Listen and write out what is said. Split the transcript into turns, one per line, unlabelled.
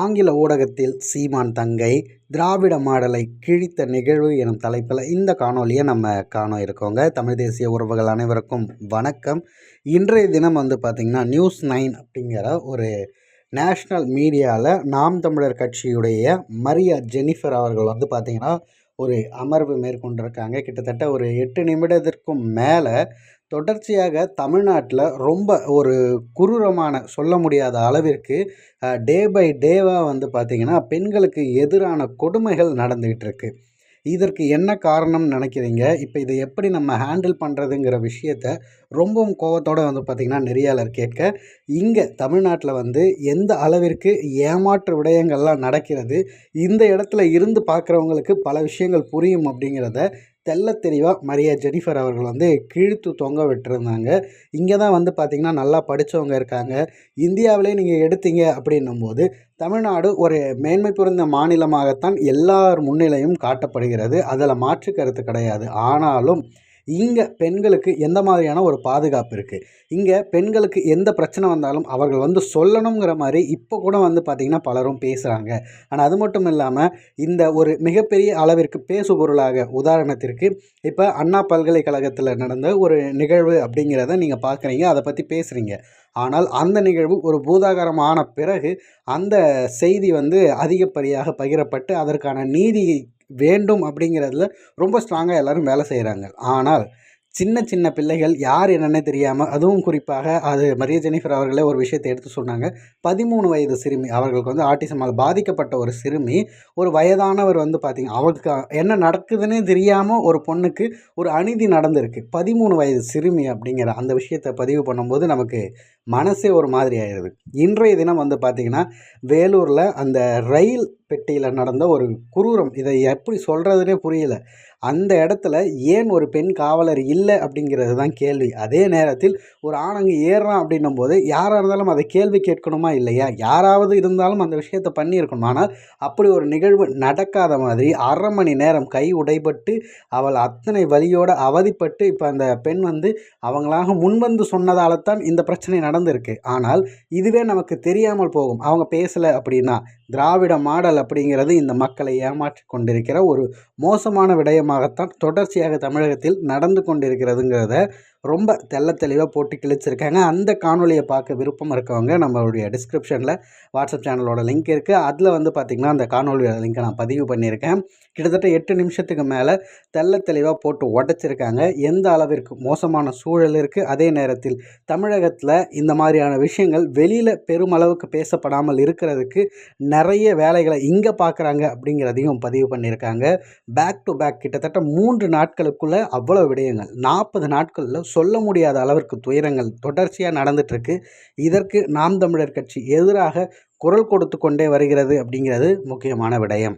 ஆங்கில ஊடகத்தில் சீமான் தங்கை திராவிட மாடலை கிழித்த நிகழ்வு எனும் தலைப்பில் இந்த காணொலியை நம்ம காண இருக்கோங்க. தமிழ் தேசிய உறவுகள் அனைவருக்கும் வணக்கம். இன்றைய தினம் வந்து பார்த்திங்கன்னா நியூஸ் நைன் அப்படிங்கிற ஒரு நேஷ்னல் மீடியாவில் நாம் தமிழர் கட்சியுடைய மரியா ஜெனிஃபர் அவர்கள் வந்து பார்த்திங்கன்னா ஒரு அமர்வு மேற்கொண்டிருக்காங்க. கிட்டத்தட்ட ஒரு எட்டு நிமிடத்திற்கும் மேலே தொடர்ச்சியாக தமிழ்நாட்டில் ரொம்ப ஒரு குரூரமான சொல்ல முடியாத அளவிற்கு டே பை டேவாக வந்து பார்த்திங்கன்னா பெண்களுக்கு எதிரான கொடுமைகள் நடந்துக்கிட்டு இருக்குது இதற்கு என்ன காரணம்னு நினைக்கிறீங்க? இப்போ இதை எப்படி நம்ம ஹேண்டில் பண்ணுறதுங்கிற விஷயத்த ரொம்பவும் கோவத்தோடு வந்து பார்த்திங்கன்னா நெறியாளர் கேட்க இங்கே தமிழ்நாட்டில் வந்து எந்த அளவிற்கு ஏமாற்று விடயங்கள்லாம் நடக்கிறது இந்த இடத்துல இருந்து பார்க்குறவங்களுக்கு பல விஷயங்கள் புரியும் அப்படிங்கிறத தெல்ல தெளிவாக மரியா ஜெனிஃபர் அவர்கள் வந்து கிழித்து தொங்க விட்டுருந்தாங்க. இங்கே தான் வந்து பார்த்திங்கன்னா நல்லா படித்தவங்க இருக்காங்க. இந்தியாவிலே நீங்கள் எடுத்தீங்க அப்படின்னும் போது தமிழ்நாடு ஒரு மேன்மை புரிந்த மாநிலமாகத்தான் எல்லார் முன்னிலையும் காட்டப்படுகிறது. அதில் மாற்று கருத்து கிடையாது. ஆனாலும் இங்கே பெண்களுக்கு எந்த மாதிரியான ஒரு பாதுகாப்பு இருக்குது இங்கே பெண்களுக்கு எந்த பிரச்சனை வந்தாலும் அவர்கள் வந்து சொல்லணுங்கிற மாதிரி இப்போ கூட வந்து பார்த்திங்கன்னா பலரும் பேசுகிறாங்க ஆனால் அது மட்டும் இல்லாமல் இந்த ஒரு மிகப்பெரிய அளவிற்கு பேசு பொருளாக உதாரணத்திற்கு இப்போ அண்ணா பல்கலைக்கழகத்தில் நடந்த ஒரு நிகழ்வு அப்படிங்கிறத நீங்கள் பார்க்குறீங்க அதை பற்றி பேசுகிறீங்க ஆனால் அந்த நிகழ்வு ஒரு பூதாகரமான பிறகு அந்த செய்தி வந்து அதிகப்படியாக பகிரப்பட்டு அதற்கான நீதி வேண்டும் அப்படிங்கிறதுல ரொம்ப ஸ்ட்ராங்காக எல்லோரும் வேலை செய்கிறாங்க ஆனால் சின்ன சின்ன பிள்ளைகள் யார் என்னென்ன தெரியாமல் அதுவும் குறிப்பாக அது மரிய ஜெனிஃபர் அவர்களே ஒரு விஷயத்தை எடுத்து சொன்னாங்க. பதிமூணு வயது சிறுமி அவர்களுக்கு வந்து ஆட்டிசமால் பாதிக்கப்பட்ட ஒரு சிறுமி ஒரு வயதானவர் வந்து பார்த்திங்க அவளுக்கு என்ன நடக்குதுன்னே தெரியாமல் ஒரு பொண்ணுக்கு ஒரு அநீதி நடந்திருக்கு. பதிமூணு வயது சிறுமி அப்படிங்கிற அந்த விஷயத்தை பதிவு பண்ணும்போது நமக்கு மனசே ஒரு மாதிரி ஆயிடுது இன்றைய தினம் வந்து பார்த்திங்கன்னா வேலூரில் அந்த ரயில் பெட்டியில் நடந்த ஒரு குரூரம் இதை எப்படி சொல்கிறதுனே புரியல. அந்த இடத்துல ஏன் ஒரு பெண் காவலர் இல்லை இல்லை அப்படிங்கிறது தான் கேள்வி. அதே நேரத்தில் ஒரு ஆணங்க ஏறுறான் அப்படின்னும் போது யாராக இருந்தாலும் அதை கேள்வி கேட்கணுமா இல்லையா? யாராவது இருந்தாலும் அந்த விஷயத்தை பண்ணியிருக்கணும். ஆனால் அப்படி ஒரு நிகழ்வு நடக்காத மாதிரி அரை மணி நேரம் கை உடைபட்டு அவள் அத்தனை வழியோடு அவதிப்பட்டு இப்போ அந்த பெண் வந்து அவங்களாக முன்வந்து சொன்னதால தான் இந்த பிரச்சனை நடந்திருக்கு. ஆனால் இதுவே நமக்கு தெரியாமல் போகும். அவங்க பேசலை அப்படின்னா திராவிட மாடல் அப்படிங்கிறது இந்த மக்களை ஏமாற்றி கொண்டிருக்கிற ஒரு மோசமான விடயமாகத்தான் தொடர்ச்சியாக தமிழகத்தில் நடந்து இருக்கிறதுங்கிறத ரொம்ப தெல்ல தெளிவாக போட்டு கிழிச்சிருக்காங்க. அந்த காணொலியை பார்க்க விருப்பம் இருக்கவங்க நம்மளுடைய டிஸ்கிரிப்ஷனில் வாட்ஸ்அப் சேனலோட லிங்க் இருக்குது அதில் வந்து பார்த்திங்கன்னா அந்த காணொலியோட லிங்க்கை நான் பதிவு பண்ணியிருக்கேன். கிட்டத்தட்ட எட்டு நிமிஷத்துக்கு மேலே தெல்ல தெளிவாக போட்டு உடச்சிருக்காங்க. எந்த அளவிற்கு மோசமான சூழல் இருக்குது அதே நேரத்தில் தமிழகத்தில் இந்த மாதிரியான விஷயங்கள் வெளியில் பெருமளவுக்கு பேசப்படாமல் இருக்கிறதுக்கு நிறைய வேலைகளை இங்கே பார்க்குறாங்க அப்படிங்கிறதையும் பதிவு பண்ணியிருக்காங்க. பேக் டு பேக் கிட்டத்தட்ட மூன்று நாட்களுக்குள்ளே அவ்வளோ விடயங்கள் நாற்பது நாட்களில் சொல்ல முடியாத அளவிற்கு துயரங்கள் தொடர்ச்சியாக நடந்துகிட்ருக்கு இதற்கு நாம் தமிழர் கட்சி எதிராக குரல் கொடுத்து கொண்டே வருகிறது அப்படிங்கிறது முக்கியமான விடயம்.